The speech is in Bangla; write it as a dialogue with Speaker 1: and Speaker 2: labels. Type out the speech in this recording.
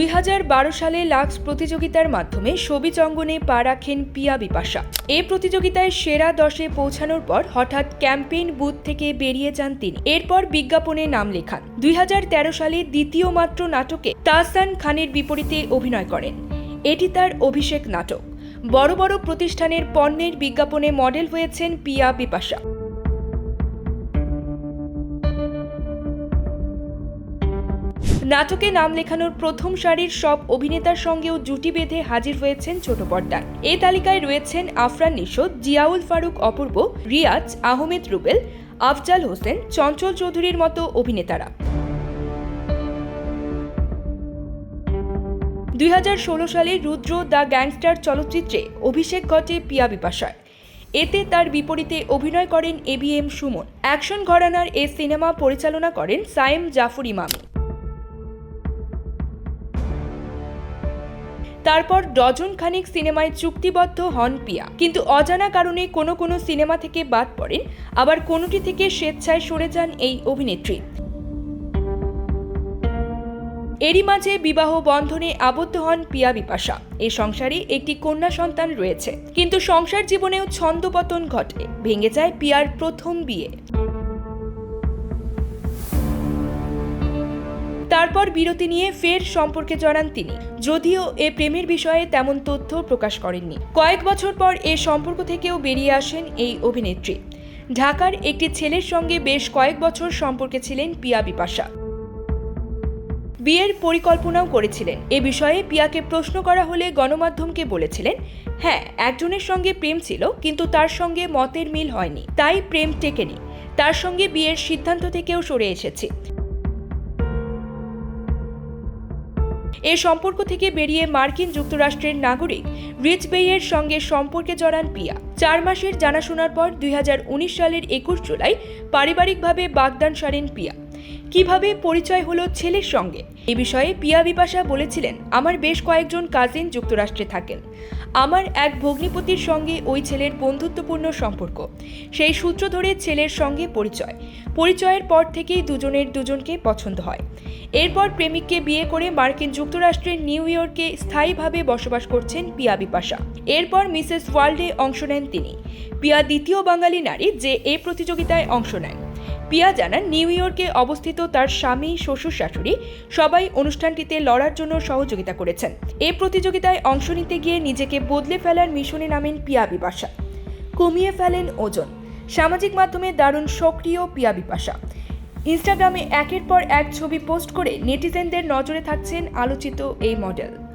Speaker 1: দুই হাজার বারো সালে লাক্স প্রতিযোগিতার মাধ্যমে সবিজ অঙ্গনে পা রাখেন পিয়া বিপাশা। এ প্রতিযোগিতায় সেরা দশে পৌঁছানোর পর হঠাৎ ক্যাম্পেইন বুথ থেকে বেরিয়ে যান তিনি। এরপর বিজ্ঞাপনে নাম লেখান। দুই হাজার তেরো সালে দ্বিতীয় মাত্র নাটকে তাহসান খানের বিপরীতে অভিনয় করেন। এটি তার অভিষেক নাটক। বড় বড় প্রতিষ্ঠানের পণ্যের বিজ্ঞাপনে মডেল হয়েছেন পিয়া বিপাশা। নাটকে নাম লেখানোর প্রথম সারির সব অভিনেতার সঙ্গেও জুটি বেঁধে হাজির হয়েছেন ছোট পর্দায়। এই তালিকায় রয়েছেন আফরান নিশোদ, জিয়াউল ফারুক অপূর্ব, রিয়াজ, আহমেদ রুবেল, আফজাল হোসেন, চঞ্চল চৌধুরীর মতো অভিনেতারা। দুই হাজার ষোলো সালে রুদ্র দ্য গ্যাংস্টার চলচ্চিত্রে অভিষেক ঘটে পিয়া বিপাশার এতে তার বিপরীতে অভিনয় করেন এবিএম সুমন। অ্যাকশন ঘরানার এ সিনেমা পরিচালনা করেন সায়েম জাফর ইমামি। তারপর ডজন খানিক সিনেমায় চুক্তিবদ্ধ হন পিয়া। কিন্তু অজানা কারণে কোনো কোনো সিনেমা থেকে বাদ পড়েন, আবার কোনোটি থেকে স্বেচ্ছায় সরে যান এই অভিনেত্রী। এরই মাঝে বিবাহ বন্ধনে আবদ্ধ হন পিয়া বিপাশা। এ সংসারে একটি কন্যা সন্তান রয়েছে। কিন্তু সংসার জীবনেও ছন্দপতন ঘটে। ভেঙে যায় পিয়ার প্রথম বিয়ে। তারপর বিরতি নিয়ে ফের সম্পর্কে জড়ান তিনি। যদিও এ প্রেমের বিষয়ে তেমন তথ্য প্রকাশ করেননি। কয়েক বছর পর এ সম্পর্ক থেকেও বেরিয়ে আসেন এই অভিনেত্রী। ঢাকার একটি ছেলের সঙ্গে বেশ কয়েক বছর সম্পর্কে ছিলেন পিয়া বিপাশা। বিয়ের পরিকল্পনাও করেছিলেন। এ বিষয়ে পিয়াকে প্রশ্ন করা হলে গণমাধ্যমকে বলেছিলেন হ্যাঁ একজনের সঙ্গে প্রেম ছিল, কিন্তু তার সঙ্গে মতের মিল হয়নি, তাই প্রেম টেকেনি। তার সঙ্গে বিয়ের সিদ্ধান্ত থেকেও সরে এসেছি। এ সম্পর্ক থেকে বেরিয়ে মার্কিন যুক্তরাষ্ট্রের নাগরিক রিচ বেইয়ের সঙ্গে সম্পর্কে জড়ান পিয়া। চার মাসের জানাশোনার পর দুই হাজার উনিশ সালের একুশ জুলাই পারিবারিকভাবে বাগদান সারেন পিয়া। কীভাবে পরিচয় হলো ছেলের সঙ্গে? এ বিষয়ে পিয়া বিপাশা বলেছিলেন, আমার বেশ কয়েকজন কাজিন যুক্তরাষ্ট্রে থাকেন। আমার এক ভগ্নিপতির সঙ্গে ওই ছেলের বন্ধুত্বপূর্ণ সম্পর্ক। সেই সূত্র ধরে ছেলের সঙ্গে পরিচয়। পরিচয়ের পর থেকেই দুজনের দুজনকে পছন্দ হয়। এরপর প্রেমিককে বিয়ে করে মার্কিন যুক্তরাষ্ট্রের নিউ ইয়র্কে স্থায়ীভাবে বসবাস করছেন পিয়া বিপাশা। এরপর মিসেস ওয়ার্ল্ডে অংশ নেন তিনি। পিয়া দ্বিতীয় বাঙালি নারী যে এই প্রতিযোগিতায় অংশ নেন। পিয়া জানান, নিউ ইয়র্কে অবস্থিত তার স্বামী, শ্বশুর শাশুড়ি সবাই অনুষ্ঠানটিতে লড়ার জন্য সহযোগিতা করেছেন। এ প্রতিযোগিতায় অংশ নিতে গিয়ে নিজেকে বদলে ফেলার মিশনে নামেন পিয়া বিপাশা। কমিয়ে ফেলেন ওজন। সামাজিক মাধ্যমে দারুণ সক্রিয় পিয়া বিপাশা। ইনস্টাগ্রামে একের পর এক ছবি পোস্ট করে নেটিজেনদের নজরে থাকছেন আলোচিত এই মডেল।